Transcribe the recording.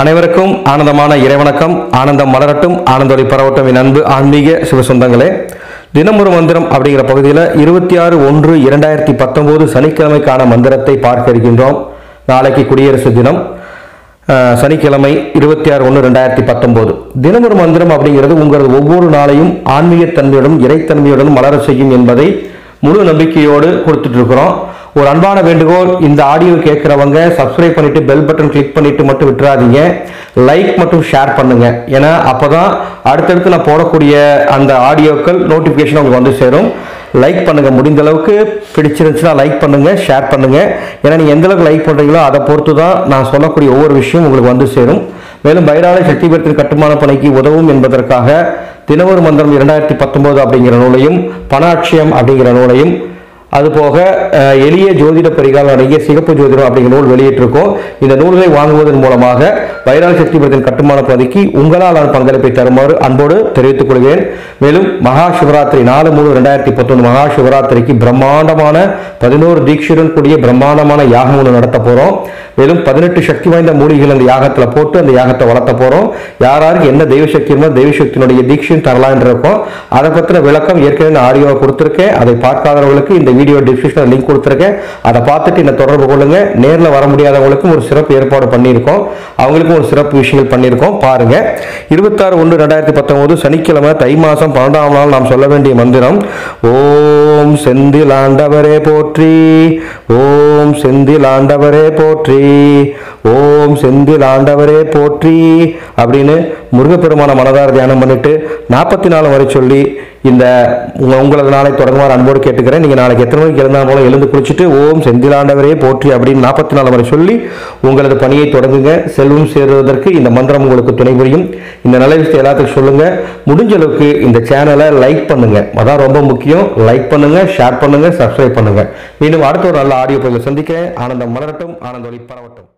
அனைவருக்கும் ஆனந்தமான இறைவணக்கம். ஆனந்தம் மலரட்டும். ஆனந்தொலி பரவட்டும். என் அன்பு ஆன்மீக சிவசொந்தங்களே தினமுறு மந்திரம் அப்படிங்கிற பகுதியில் இருபத்தி ஆறு ஒன்று இரண்டாயிரத்தி பத்தொம்போது சனிக்கிழமைக்கான மந்திரத்தை பார்க்க இருக்கின்றோம். நாளைக்கு குடியரசு தினம். சனிக்கிழமை இருபத்தி ஆறு ஒன்று ரெண்டாயிரத்தி பத்தொம்போது. தினமொரு மந்திரம் அப்படிங்கிறது உங்களது ஒவ்வொரு நாளையும் ஆன்மீகத்தன்மையுடன் இறைத்தன்மையுடன் மலர செய்யும் என்பதை முழு நம்பிக்கையோடு கொடுத்துட்டு இருக்கிறோம் ஒரு அன்பான வேண்டுகோள் இந்த ஆடியோ கேட்குறவங்க சப்ஸ்கிரைப் பண்ணிட்டு பெல் பட்டன் கிளிக் பண்ணிட்டு மட்டும் விட்டுறாதீங்க. லைக் மட்டும் ஷேர் பண்ணுங்க. ஏன்னா அப்பதான் அடுத்தடுத்து நான் போடக்கூடிய அந்த ஆடியோக்கள் நோட்டிஃபிகேஷன் உங்களுக்கு வந்து சேரும். லைக் பண்ணுங்க. முடிந்த அளவுக்கு பிடிச்சிருந்துச்சுன்னா லைக் பண்ணுங்க ஷேர் பண்ணுங்க. ஏன்னா நீங்க எந்த அளவுக்கு லைக் பண்றீங்களோ அதை பொறுத்து தான் நான் சொல்லக்கூடிய ஒவ்வொரு விஷயம் உங்களுக்கு வந்து சேரும். மேலும் பைராள சக்தி பெற்றின் கட்டுமான பணிக்கு உதவும் என்பதற்காக தினவொரு மந்திரம் இரண்டாயிரத்தி பத்தொன்பது அப்படிங்கிற நூலையும் பணாட்சியம் அப்படிங்கிற நூலையும் அதுபோக எளிய ஜோதிட பரிகாரம் அடங்கிய சிகப்பு ஜோதிடம் அப்படிங்கிற நூல் வெளியிட்டிருக்கோம். இந்த நூல்களை வாங்குவதன் மூலமாக வைரால் சக்தி படத்தின் கட்டுமான பகுதிக்கு உங்களால் நான் பங்களிப்பை தருமாறு அன்போடு தெரிவித்துக் கொள்கிறேன். மேலும் மகா சிவராத்திரி நாலு மூணு ரெண்டாயிரத்தி பத்தொன்று மகா சிவராத்திரிக்கு பிரம்மாண்டமான பதினோரு தீட்சையுடன் கூடிய பிரம்மாண்டமான யாகம் ஒன்று நடத்த போகிறோம் மேலும் பதினெட்டு சக்தி வாய்ந்த மூலிகைகள் அந்த யாகத்தில் போட்டு அந்த யாகத்தை வளர்த்த போகிறோம் யார் என்ன தெய்வ சக்தி இருந்தால் தெய்வ சக்தியினுடைய தீட்சையும் தரலாம் இருக்கோம். அதை பற்றின விளக்கம் ஏற்கனவே நான் ஆடியோவை கொடுத்துருக்கேன். அதை பார்க்காதவர்களுக்கு இந்த வீடியோ டிஸ்கிரிப்ஷனில் லிங்க் கொடுத்துருக்கேன். அதை பார்த்துட்டு என்னை தொடர்பு கொள்ளுங்க. நேரில் வர முடியாதவங்களுக்கும் ஒரு சிறப்பு ஏற்பாடு பண்ணியிருக்கோம். அவங்களுக்கும் ஒரு சிறப்பு விஷயங்கள் பண்ணியிருக்கோம். பாருங்க. இருபத்தாறு ஒன்று ரெண்டாயிரத்தி பத்தொன்பது சனிக்கிழமை தை மாதம் பன்னெண்டாம் நாள் நாம் சொல்ல வேண்டிய மந்திரம். ஓம் செந்திலாண்டவரே போற்றி. ஓம் செந்தில் ஆண்டவரே போற்றி ஓம் செந்தில் ஆண்டவரே போற்றி அப்படின்னு முருகப்பெருமான மனதார தியானம் பண்ணிட்டு நாற்பத்தி நாலு வரை சொல்லி இந்த உங்க- உங்களது நாளை தொடங்குமாறு அன்போடு கேட்டுக்கிறேன். நீங்கள் நாளைக்கு எத்தனை மணிக்கு எழுந்தாலும் போல எழுந்து குளிச்சுட்டு ஓம் செந்திலாண்டவரே போற்றி அப்படின்னு நாற்பத்தி நாலு வரை சொல்லி உங்களது பணியை தொடங்குங்க. செல்வம் சேருவதற்கு இந்த மந்திரம் உங்களுக்கு துணை புரியும். இந்த நல்ல விஷயத்தை எல்லாத்துக்கும் சொல்லுங்கள் முடிஞ்ச அளவுக்கு இந்த சேனலை லைக் பண்ணுங்கள் அதான் ரொம்ப முக்கியம். லைக் பண்ணுங்கள் ஷேர் பண்ணுங்கள் சப்ஸ்கிரைப் பண்ணுங்கள் மீண்டும் அடுத்த ஒரு நல்ல ஆடியோ பதிவில் சந்திக்கிறேன். ஆனந்தம் மலரட்டும். ஆனந்த ஒளி பரவட்டும்.